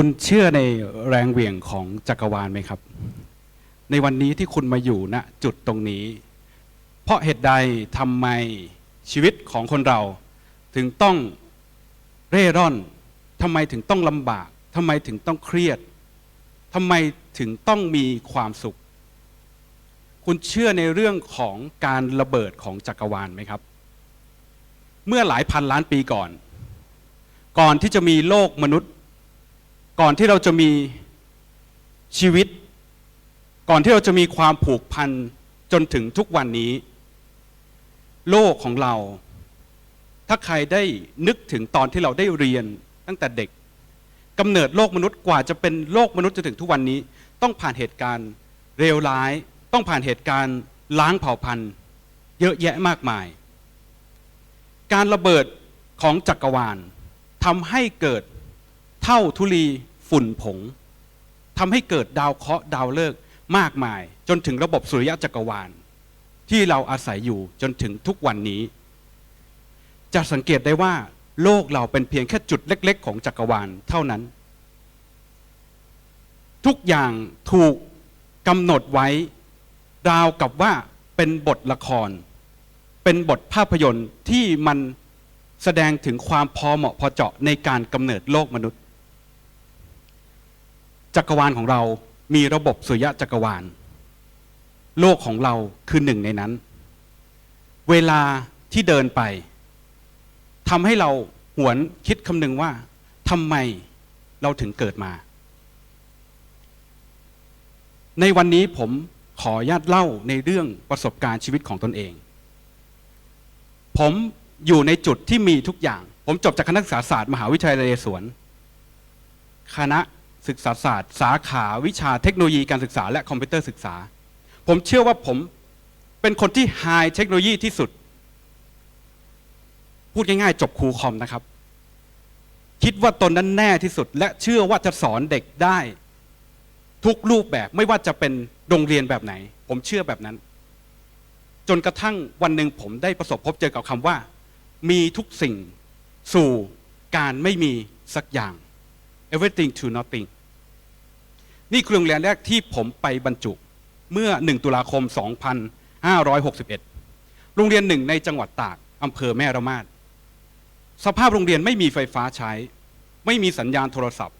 คุณเชื่อในแรงเหวี่ยงของจักรวาลไหมครับ ในวันนี้ที่คุณมาอยู่ณจุดตรงนี้ เพราะเหตุใดทำไมชีวิตของคนเรา ถึงต้องเร่ร่อนทำไมถึงต้องลำบากทำไมถึงต้องเครียดทำไมถึงต้องมีความสุข คุณเชื่อในเรื่องของการระเบิดของจักรวาลไหมครับ เมื่อหลายพันล้านปีก่อน ก่อนที่จะมีโลกมนุษย์ ก่อนที่เราจะมีชีวิต ก่อนที่เราจะมีความผูกพันจนถึงทุกวันนี้ โลกของเรา ถ้าใครได้นึกถึงตอนที่เราได้เรียนตั้งแต่เด็กกำเนิดโลกมนุษย์กว่าจะเป็นโลกมนุษย์จนถึงทุกวันนี้ ต้องผ่านเหตุการณ์เลวร้าย ต้องผ่านเหตุการณ์ล้างเผ่าพันธุ์เยอะแยะมากมาย การระเบิดของจักรวาลทำให้เกิดเท่าทุลี ฝุ่นผงทำให้เกิดดาวเคราะห์ดาวฤกษ์มากมาย จนถึงระบบสุริยะจักรวาล ที่เราอาศัยอยู่จนถึงทุกวันนี้ จะสังเกตได้ว่า โลกเราเป็นเพียงแค่จุดเล็ก ๆ ของจักรวาลเท่านั้น ทุกอย่างถูกกำหนดไว้ราวกับว่าเป็นบทละคร เป็นบทภาพยนตร์ที่มันแสดงถึงความพอเหมาะพอเจาะในการกำเนิดโลกมนุษย์ จักรวาลของเรามีระบบสุริยะจักรวาล โลกของเราคือหนึ่งในนั้น เวลาที่เดินไปทำให้เราหวนคิดคำนึงว่าทำไมเราถึงเกิดมา ในวันนี้ผมขอญาตเล่าในเรื่องประสบการณ์ชีวิตของตนเอง ผมอยู่ในจุดที่มีทุกอย่าง ผมจบจากคณะศึกษาศาสตร์มหาวิทยาลัยนเรศวรคณะ ศึกษาศาสตร์ สาขาวิชาเทคโนโลยีการศึกษาและคอมพิวเตอร์ศึกษา ผมเชื่อว่าผมเป็นคนที่ไฮเทคโนโลยีที่สุด พูดง่ายๆ จบครูคอมนะครับ คิดว่าตนนั้นแน่ที่สุด และเชื่อว่าจะสอนเด็กได้ ทุกรูปแบบไม่ว่าจะเป็นโรงเรียนแบบไหน ผมเชื่อแบบนั้น จนกระทั่งวันหนึ่งผมได้ประสบพบเจอกับคำว่า มีทุกสิ่งสู่การไม่มีสักอย่าง everything to nothing นี่คือโรงเรียนแรกที่ผมไปบรรจุเมื่อ 1 ตุลาคม 2561 โรงเรียนหนึ่งในจังหวัดตากอำเภอแม่ระมาดสภาพโรงเรียนไม่มีไฟฟ้าใช้ ไม่มีสัญญาณโทรศัพท์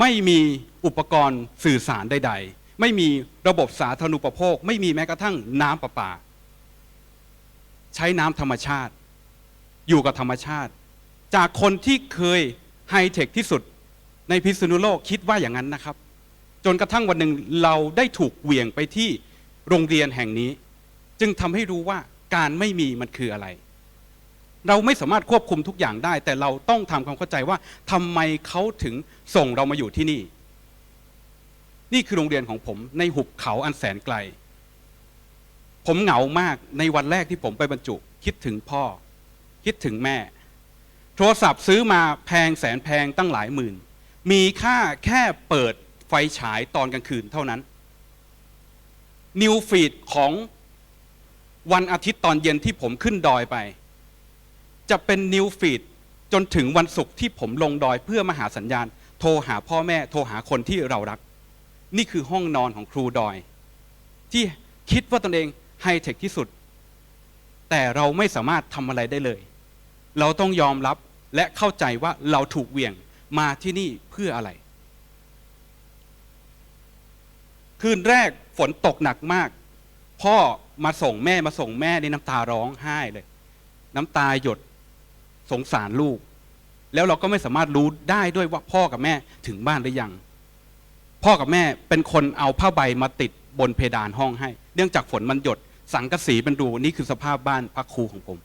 ไม่มีอุปกรณ์สื่อสารใด ๆ ไม่มีระบบสาธารณูปโภค ไม่มีแม้กระทั่งน้ำประปา ใช้น้ำธรรมชาติ อยู่กับธรรมชาติ จากคนที่เคย ไฮเทคที่สุดในพิษณุโลกคิดว่าอย่างนั้นนะครับ จนกระทั่งวันหนึ่งเราได้ถูกเหวี่ยงไปที่โรงเรียนแห่งนี้ จึงทำให้รู้ว่าการไม่มีมันคืออะไร เราไม่สามารถควบคุมทุกอย่างได้ แต่เราต้องทำความเข้าใจว่าทำไมเขาถึงส่งเรามาอยู่ที่นี่ นี่คือโรงเรียนของผมในหุบเขาอันแสนไกล ผมเหงามากในวันแรกที่ผมไปบรรจุ คิดถึงพ่อ คิดถึงแม่ โทรศัพท์ซื้อมาแพงแสนแพงตั้งหลายหมื่น มีค่าแค่เปิดไฟฉายตอนกลางคืนเท่านั้น นิวฟีดของวันอาทิตย์ตอนเย็นที่ผมขึ้นดอยไป จะเป็นนิวฟีดจนถึงวันศุกร์ที่ผมลงดอยเพื่อมาหาสัญญาณ โทรหาพ่อแม่โทรหาคนที่เรารัก นี่คือห้องนอนของครูดอย ที่คิดว่าตนเองไฮเทคที่สุด แต่เราไม่สามารถทำอะไรได้เลย เราต้องยอมรับและเข้าใจว่าเราถูกเวี่ยงมาที่นี่เพื่ออะไร คืนแรกฝนตกหนักมาก พ่อมาส่งแม่มาส่งแม่ในน้ำตาร้องไห้เลย น้ำตาหยดสงสารลูก แล้วเราก็ไม่สามารถรู้ได้ด้วยว่าพ่อกับแม่ถึงบ้านหรือยัง พ่อกับแม่เป็นคนเอาผ้าใบมาติดบนเพดานห้องให้ เนื่องจากฝนมันหยด สังกะสีเป็นรูนี่คือสภาพบ้านพักครูของผม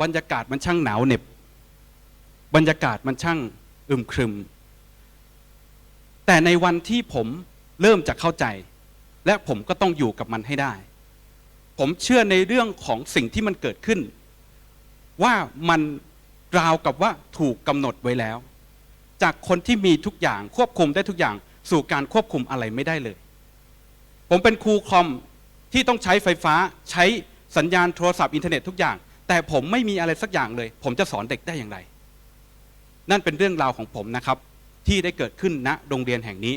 บรรยากาศมันช่างหนาวเหน็บ บรรยากาศมันช่างอึมครึม แต่ในวันที่ผมเริ่มจะเข้าใจ และผมก็ต้องอยู่กับมันให้ได้ ผมเชื่อในเรื่องของสิ่งที่มันเกิดขึ้น ว่ามันราวกับว่าถูกกำหนดไว้แล้ว จากคนที่มีทุกอย่างควบคุมได้ทุกอย่างสู่การควบคุมอะไรไม่ได้เลย ผมเป็นครูคอมที่ต้องใช้ไฟฟ้าใช้สัญญาณโทรศัพท์อินเทอร์เน็ตทุกอย่าง แต่ผมไม่มีอะไรสักอย่างเลย ผมจะสอนเด็กได้อย่างไร นั่นเป็นเรื่องราวของผมนะครับ ที่ได้เกิดขึ้นณโรงเรียนแห่งนี้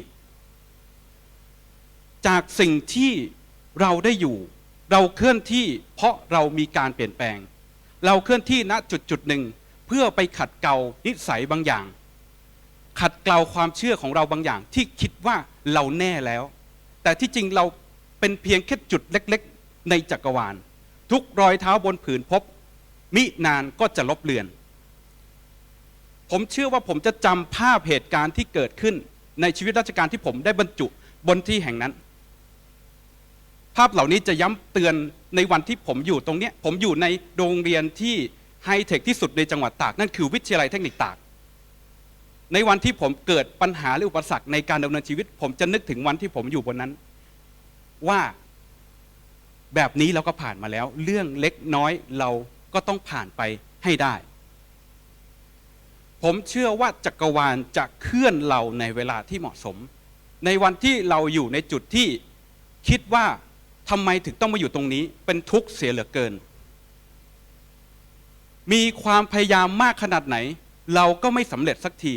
จากสิ่งที่เราได้อยู่ เราเคลื่อนที่เพราะเรามีการเปลี่ยนแปลง เราเคลื่อนที่ณจุดจุดหนึ่งเพื่อไปขัดเกลานิสัยบางอย่าง ขัดเกลาความเชื่อของเราบางอย่าง ที่คิดว่าเราแน่แล้ว แต่ที่จริงเราเป็นเพียงแค่จุดเล็ก ๆ ในจักรวาล ทุกรอยเท้าบนผืนพบ มินานก็จะลบเลือน ผมเชื่อว่าผมจะจำภาพเหตุการณ์ที่เกิดขึ้น ในชีวิตราชการที่ผมได้บรรจุบนที่แห่งนั้น ภาพเหล่านี้จะย้ำเตือนในวันที่ผมอยู่ตรงนี้ผมอยู่ในโรงเรียนที่ไฮเทคที่สุดในจังหวัดตาก นั่นคือวิทยาลัยเทคนิคตาก ในวันที่ผมเกิดปัญหาหรืออุปสรรคในการดำเนินชีวิต ผมจะนึกถึงวันที่ผมอยู่บนนั้น ว่าแบบนี้เราก็ผ่านมาแล้ว เรื่องเล็กน้อยเรา ก็ต้องผ่านไปให้ได้ ผมเชื่อว่าจักรวาลจะเคลื่อนเราในเวลาที่เหมาะสม ในวันที่เราอยู่ในจุดที่คิดว่าทำไมถึงต้องมาอยู่ตรงนี้ เป็นทุกข์เสียเหลือเกิน มีความพยายามมากขนาดไหน เราก็ไม่สำเร็จสักที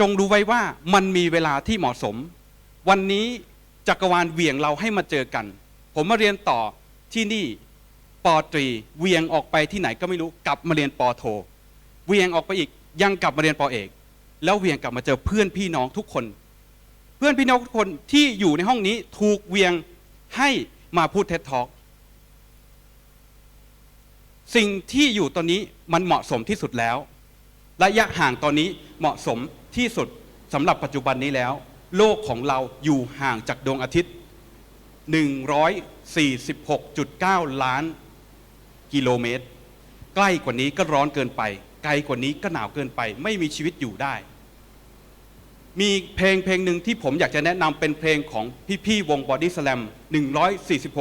จงรู้ไว้ว่ามันมีเวลาที่เหมาะสม วันนี้จักรวาลเหวี่ยงเราให้มาเจอกัน ผมมาเรียนต่อที่นี่ ปอตรีเวียงออกไปที่ไหนก็ไม่รู้กลับมาเรียนปอโท เวียงออกไปอีกยังกลับมาเรียนปอเอก แล้วเวียงกลับมาเจอเพื่อนพี่น้องทุกคน เพื่อนพี่น้องทุกคนที่อยู่ในห้องนี้ถูกเวียงให้มาพูดเท็ดท็อกสิ่งที่อยู่ตอนนี้มันเหมาะสมที่สุดแล้ว ระยะห่างตอนนี้เหมาะสมที่สุดสำหรับปัจจุบันนี้แล้ว โลกของเราอยู่ห่างจากดวงอาทิตย์ 146.9 ล้าน กิโลเมตร ใกล้กว่านี้ก็ร้อนเกินไป ไกลกว่านี้ก็หนาวเกินไป ไม่มีชีวิตอยู่ได้ มีเพลงเพลงหนึ่งที่ผมอยากจะแนะนำเป็นเพลงของพี่ๆวง Body Slam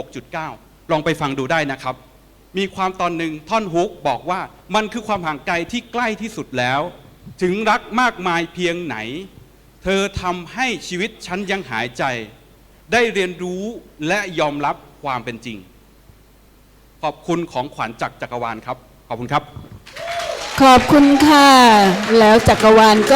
146.9 ลองไปฟังดูได้นะครับ มีความตอนหนึ่งท่อนฮุกบอกว่ามันคือความห่างไกลที่ใกล้ที่สุดแล้ว ถึงรักมากมายเพียงไหน เธอทำให้ชีวิตฉันยังหายใจ ได้เรียนรู้และยอมรับความเป็นจริง ขอบคุณของขวัญจากจักรวาลครับ ขอบคุณครับ ขอบคุณค่ะ แล้วจักรวาลก็